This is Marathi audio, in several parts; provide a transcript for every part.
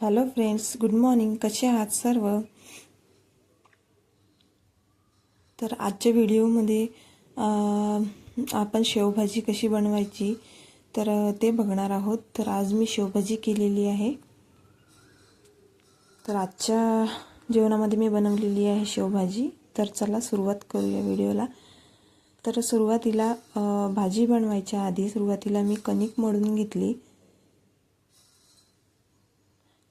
हॅलो फ्रेंड्स गुड मॉर्निंग कसे आहात सर्व? तर आजच्या व्हिडिओमध्ये आपण शेवभाजी कशी बनवायची तर ते बघणार आहोत. तर आज मी शेवभाजी केलेली आहे. तर आजच्या जेवणामध्ये मी बनवलेली आहे शेवभाजी. तर चला सुरुवात करूया व्हिडिओला. तर सुरुवातीला भाजी बनवायच्या आधी सुरुवातीला मी कणिक मळून घेतली.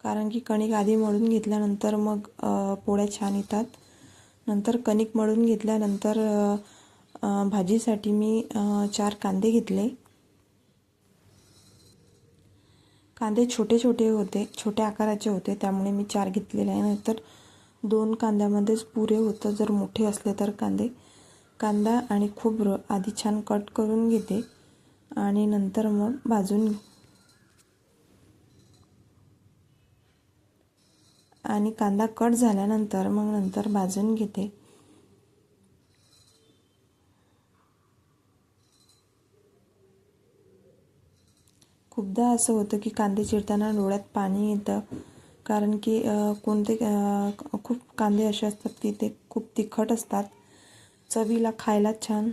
कारण की कणिक आधी मळून घेतल्यानंतर मग पोळ्या छान येतात. नंतर कणिक मळून घेतल्यानंतर भाजीसाठी मी चार कांदे घेतले. कांदे छोटे छोटे होते छोट्या आकाराचे होते त्यामुळे मी चार घेतलेले आहे. नंतर दोन कांद्यामध्येच पुरे होतं जर मोठे असले तर कांदे. कांदा आणि खोबरं आधी छान कट करून घेते आणि नंतर मग भाजून आणि कांदा कट झाल्यानंतर मग नंतर भाजून घेते. खूपदा असं होतं की कांदे चिरताना डोळ्यात पाणी येतं कारण की कोणते खूप कांदे असे असतात की ते खूप तिखट असतात. चवीला खायला छान.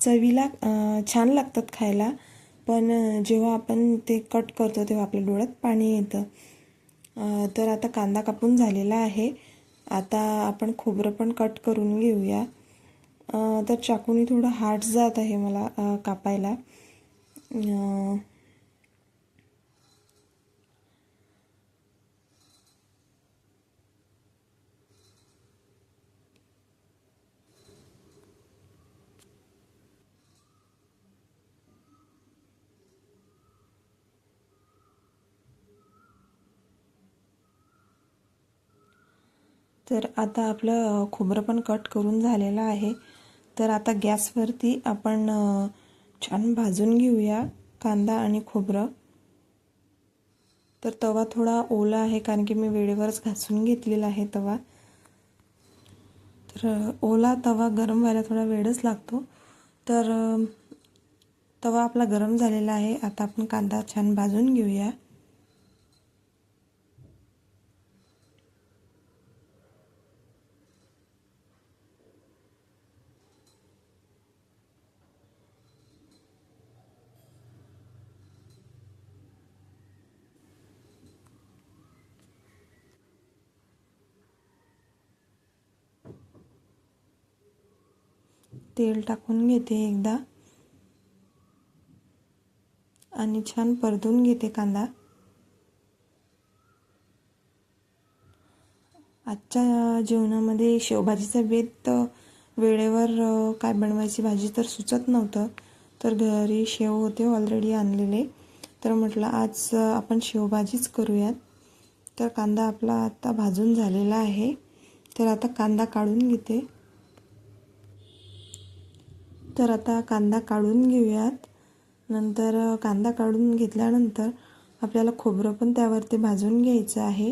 चवीला छान लागतात खायला पण जेव्हा आपण ते कट करतो तेव्हा आपल्या डोळ्यात पाणी येतं. तर आता कांदा कापून झालेला आहे. आता आपण खोबरं पण कट करून घेऊया. तर चाकूनी थोडं हार्ड जात आहे मला कापायला. तर आता आपलं खोबरं पण कट करून झालेलं आहे. तर आता गॅसवरती आपण छान भाजून घेऊया कांदा आणि खोबरं. तर तवा थोडा ओला आहे कारण की मी वेळेवरच घासून घेतलेला आहे तवा. तर ओला तवा गरम व्हायला थोडा वेळच लागतो. तर तवा आपला गरम झालेला आहे. आता आपण कांदा छान भाजून घेऊया. तेल टाकून घेते एकदा. आणि छान परतून घेते कांदा. आजच्या जेवणामध्ये शेवभाजीचा बेत वेळेवर काय बनवायची भाजी तर सुचत नव्हतं. तर घरी शेव होते ऑलरेडी आणलेले. तर म्हटलं आज आपण शेवभाजीच करूयात. तर कांदा आपला आता भाजून झालेला आहे. तर आता कांदा काढून घेते. तर आता कांदा काढून घेऊयात. नंतर कांदा काढून घेतल्यानंतर आपल्याला खोबरं पण त्यावरती भाजून घ्यायचं आहे.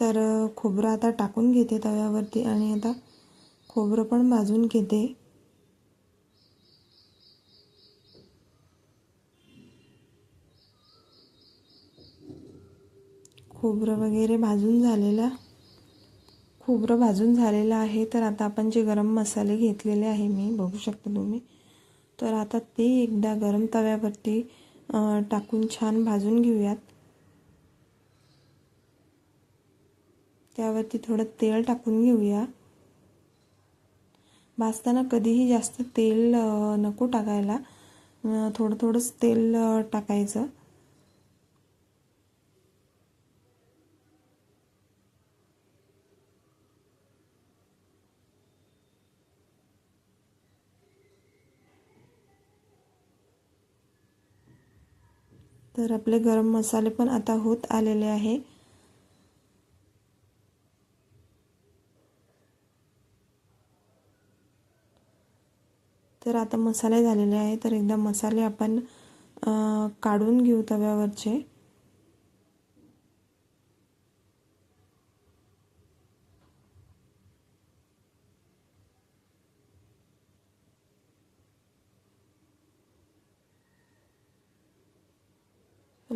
तर खोबरं आता टाकून घेते तव्यावरती आणि आता खोबरं पण भाजून घेते. खोबरं वगैरे भाजून झालेलं खोबरं भाजून झालेलं आहे. तर आता आपण जे गरम मसाले घेतलेले आहे मी बघू शकता तुम्ही. तर आता ते एकदा गरम तव्यावरती टाकून छान भाजून घेऊयात. त्यावरती थोडं तेल टाकून घेऊया. भाजताना कधीही जास्त तेल नको टाकायला. थोडं थोडंच तेल टाकायचं. तर आपले गरम मसाले पण आता होत आलेले आहे. तर आता मसाले झालेले आहे. तर एकदा मसाले आपण काढून घेऊ तव्यावरचे.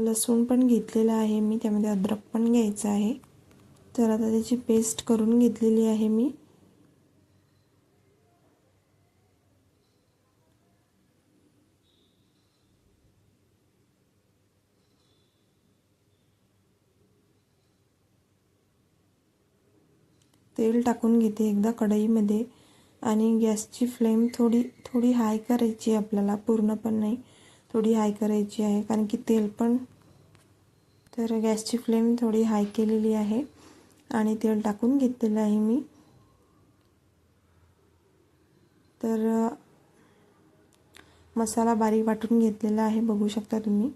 लसूण पण घेतलेला आहे मी त्यामध्ये अद्रक पण घ्यायचं आहे. तर आता त्याची पेस्ट करून घेतलेली आहे मी. तेल टाकून घेते एकदा कढईमध्ये. आणि गॅसची फ्लेम थोडी थोडी हाय करायची आपल्याला पूर्ण पण नाही थोडी हाय करायची आहे. कारण की तेल पण तर गॅसची फ्लेम थोडी हाय केलेली आहे आणि तेल टाकून घेतलेलं आहे मी. तर मसाला बारीक वाटून घेतलेला आहे बघू शकता तुम्ही.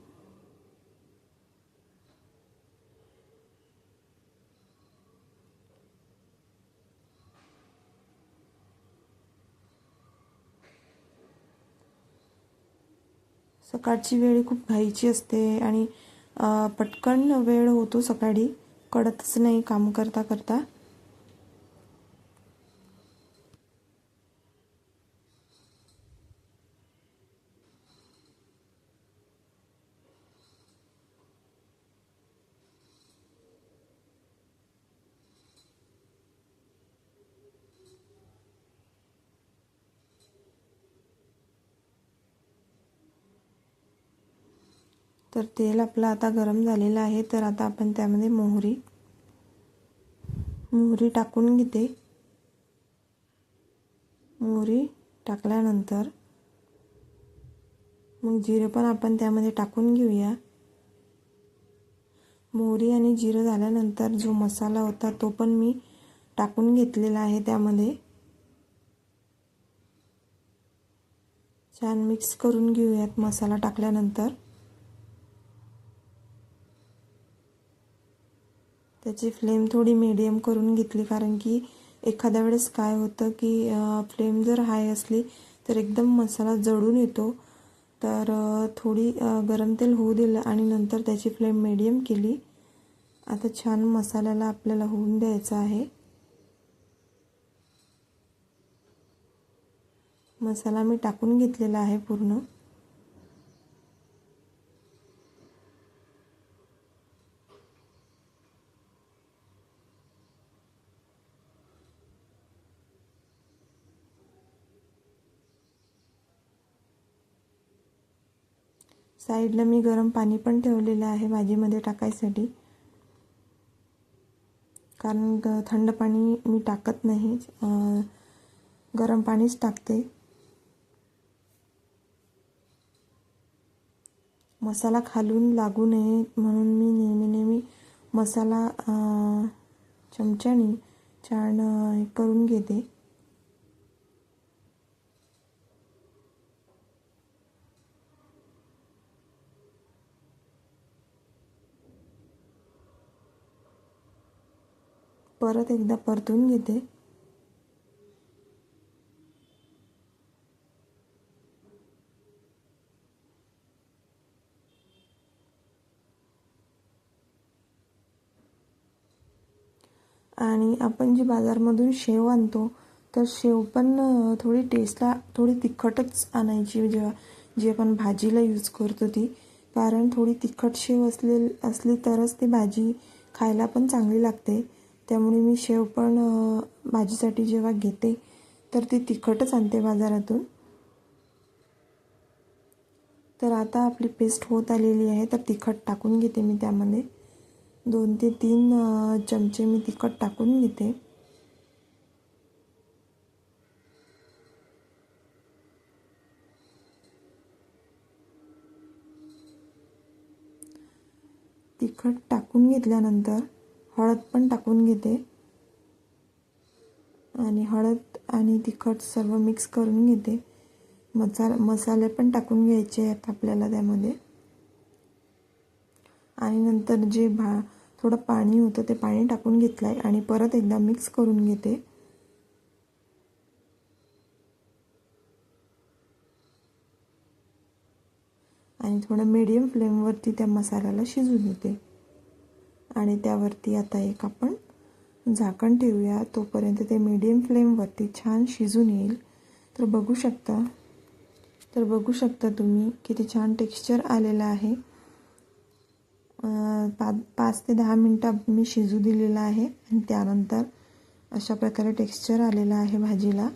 सकाळची वेळ खूप घाईची असते आणि पटकन वेळ होतो सकाळी. कळतच नाही काम करता करता तर तेल आपलं आता गरम झालेलं आहे तर आता आपण त्यामध्ये मोहरी मोहरी टाकून घेते. मोहरी टाकल्यानंतर मग जिरं पण आपण त्यामध्ये टाकून घेऊया. मोहरी आणि जिरं झाल्यानंतर जो मसाला होता तो पण मी टाकून घेतलेला आहे त्यामध्ये. छान मिक्स करून घेऊयात मसाला टाकल्यानंतर. त्याची फ्लेम थोडी मीडियम करून घेतली कारण की एखाद्या वेळेस काय होतं की फ्लेम जर हाय असली तर एकदम मसाला जळून येतो. तर थोडी गरम तेल होऊ दिलं आणि नंतर त्याची फ्लेम मीडियम केली. आता छान मसाल्याला आपल्याला होऊन द्यायचं आहे. मसाला मी टाकून घेतलेला आहे पूर्ण. साईडला मी गरम पाणी पण ठेवलेलं आहे भाजीमध्ये टाकायसाठी. कारण थंड पाणी मी टाकत नाही. गरम पाणीच टाकते. मसाला खालून लागू नये म्हणून मी नेहमी नेहमी मसाला चमच्याने छान करून घेते. परत एकदा परतून घेते. आणि आपण जी बाजारमधून शेव आणतो तर शेव पण थोडी टेस्टला थोडी तिखटच आणायची. जेव्हा जी आपण भाजीला यूज करतो ती. कारण थोडी तिखट शेव असले असली तरच ती भाजी खायला पण चांगली लागते. त्यामुळे मी शेव पण भाजीसाठी जेव्हा घेते तर ती तिखटच आणते बाजारातून. तर आता आपली पेस्ट होत आलेली आहे तर तिखट टाकून घेते मी त्यामध्ये. दोन ते तीन चमचे मी तिखट टाकून घेते. तिखट टाकून घेतल्यानंतर हळद पण टाकून घेते. आणि हळद आणि तिखट सर्व मिक्स करून घेते. मसाला मसाले पण टाकून घ्यायचे आहेत आपल्याला त्यामध्ये. आणि नंतर जे भा थोडं पाणी होतं ते पाणी टाकून घेतलं आहे आणि परत एकदा मिक्स करून घेते. आणि थोडं मीडियम फ्लेमवरती त्या मसाल्याला शिजून घेते आणि त्यावरती आता एक आपण झाकण ठेवूया. तोपर्यंत ते मीडियम फ्लेमवरती छान शिजून येईल. तर बघू शकता. तर बघू शकता तुम्ही किती छान टेक्स्चर आलेलं आहे. पा पाच ते दहा मिनटं मी शिजू दिलेलं आहे. आणि त्यानंतर अशा प्रकारे टेक्स्चर आलेलं आहे भाजीला.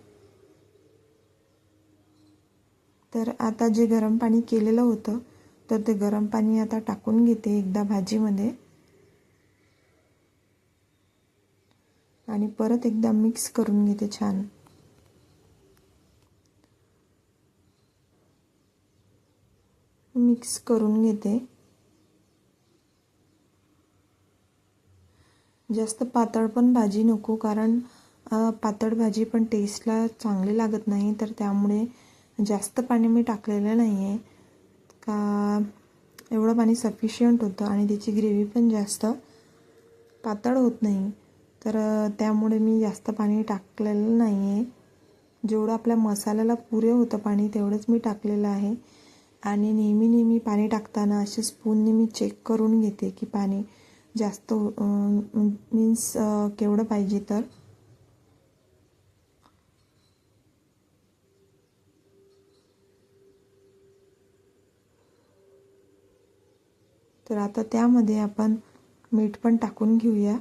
तर आता जे गरम पाणी केलेलं होतं तर ते गरम पाणी आता टाकून घेते एकदा भाजीमध्ये. आणि परत एकदा मिक्स करून घेते छान. मिक्स करून घेते. जास्त पातळ पण भाजी नको कारण पातळ भाजी पण टेस्टला चांगली लागत नाही तर त्यामुळे जास्त पाणी मी टाकलेलं नाही आहे का एवढं पाणी सफिशियंट होतं आणि त्याची ग्रेव्ही पण जास्त पातळ होत नाही. तर त्यामुळे मी जास्त पाणी टाकलेलं नाही आहे जेवढं आपल्या मसाल्याला पुरे होतं पाणी तेवढंच मी टाकलेलं आहे. आणि नेहमी नेहमी पाणी टाकताना असे स्पूनने मी चेक करून घेते की पाणी जास्त हो, मीन्स केवढं पाहिजे तर. तर आता त्यामध्ये आपण मीठ पण टाकून घेऊया.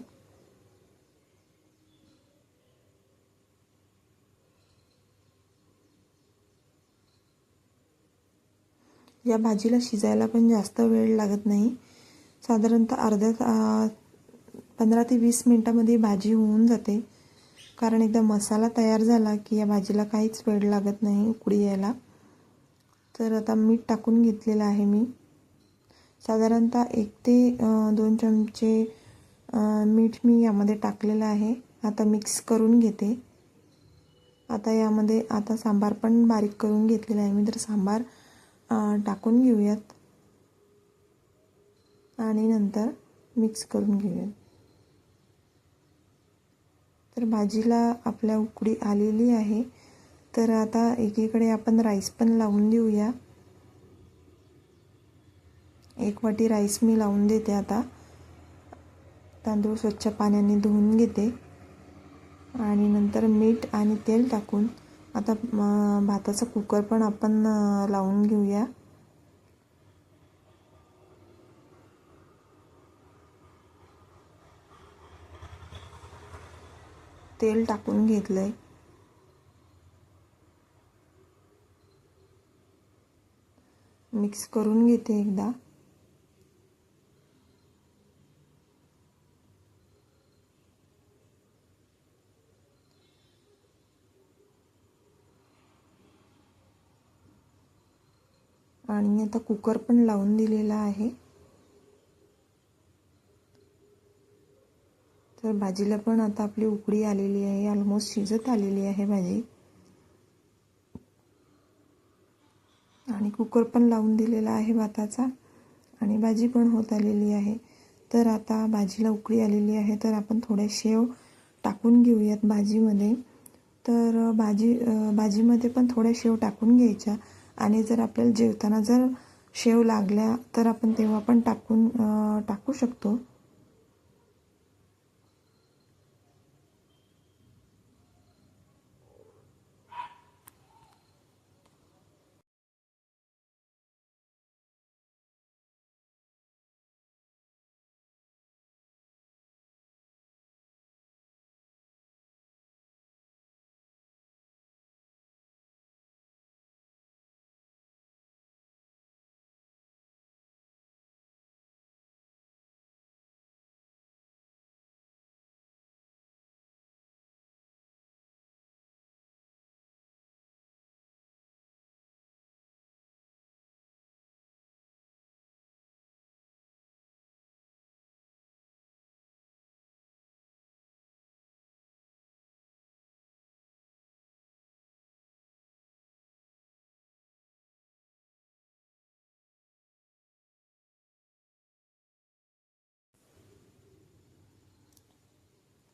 या भाजीला शिजायला पण जास्त वेळ लागत नाही. साधारणतः अर्ध्या पंधरा ते वीस मिनटामध्ये भाजी होऊन जाते. कारण एकदा मसाला तयार झाला की या भाजीला काहीच वेळ लागत नाही उकडी यायला. तर आता मीठ टाकून घेतलेलं आहे मी. साधारणतः एक ते दोन चमचे मीठ मी यामध्ये टाकलेलं आहे. आता मिक्स करून घेते. आता यामध्ये आता सांबार पण बारीक करून घेतलेला आहे मी. तर सांबार टाकून घेऊयात. आणि नंतर मिक्स करून घेऊयात. तर भाजीला आपल्या उकडी आलेली आहे. तर आता एकीकडे आपण राईस पण लावून देऊया. एक वाटी राईस मी लावून देते आता. तांदूळ स्वच्छ पाण्याने धुवून घेते. आणि नंतर मीठ आणि तेल टाकून आता भाताचा कुकर पण आपण लावून घेऊया. तेल टाकून घेतलंय. मिक्स करून घेते एकदा. आणि आता कुकर पण लावून दिलेला आहे. तर भाजीला पण आता आपली उकडी आलेली आहे ऑलमोस्ट शिजत आलेली आहे भाजी. आणि कुकर पण लावून दिलेला आहे भाताचा आणि भाजी पण होत आलेली आहे. तर आता भाजीला उकळी आलेली आहे तर आपण थोड्या शेव टाकून घेऊयात भाजीमध्ये. तर भाजी भाजीमध्ये पण थोड्या शेव टाकून घ्यायच्या. आणि जर आपल्याला जेवताना जर शेव लागल्या तर आपण तेव्हा पण टाकून टाकू शकतो.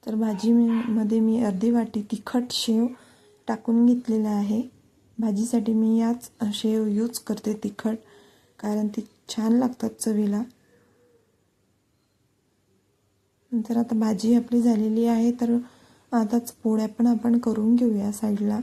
तर भाजीमध्ये मी अर्धी वाटी तिखट शेव टाकून घेतलेला आहे. भाजीसाठी मी याच शेव यूज करते तिखट कारण ती छान लागतात चवीला. नंतर आता भाजी आपली झालेली आहे तर आताच पोळ्या पण आपण करून घेऊया साईडला.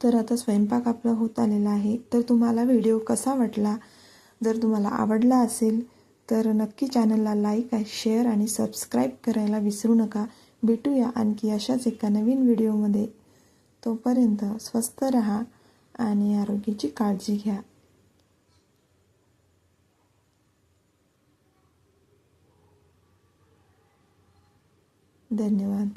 तर आता स्वयंपाक आपला होत आलेला आहे. तर तुम्हाला व्हिडिओ कसा वाटला? जर तुम्हाला आवडला असेल तर नक्की चॅनलला लाईक शेअर आणि सबस्क्राईब करायला विसरू नका. भेटूया आणखी अशाच एका नवीन व्हिडिओमध्ये. तोपर्यंत स्वस्त रहा आणि आरोग्याची काळजी घ्या. धन्यवाद.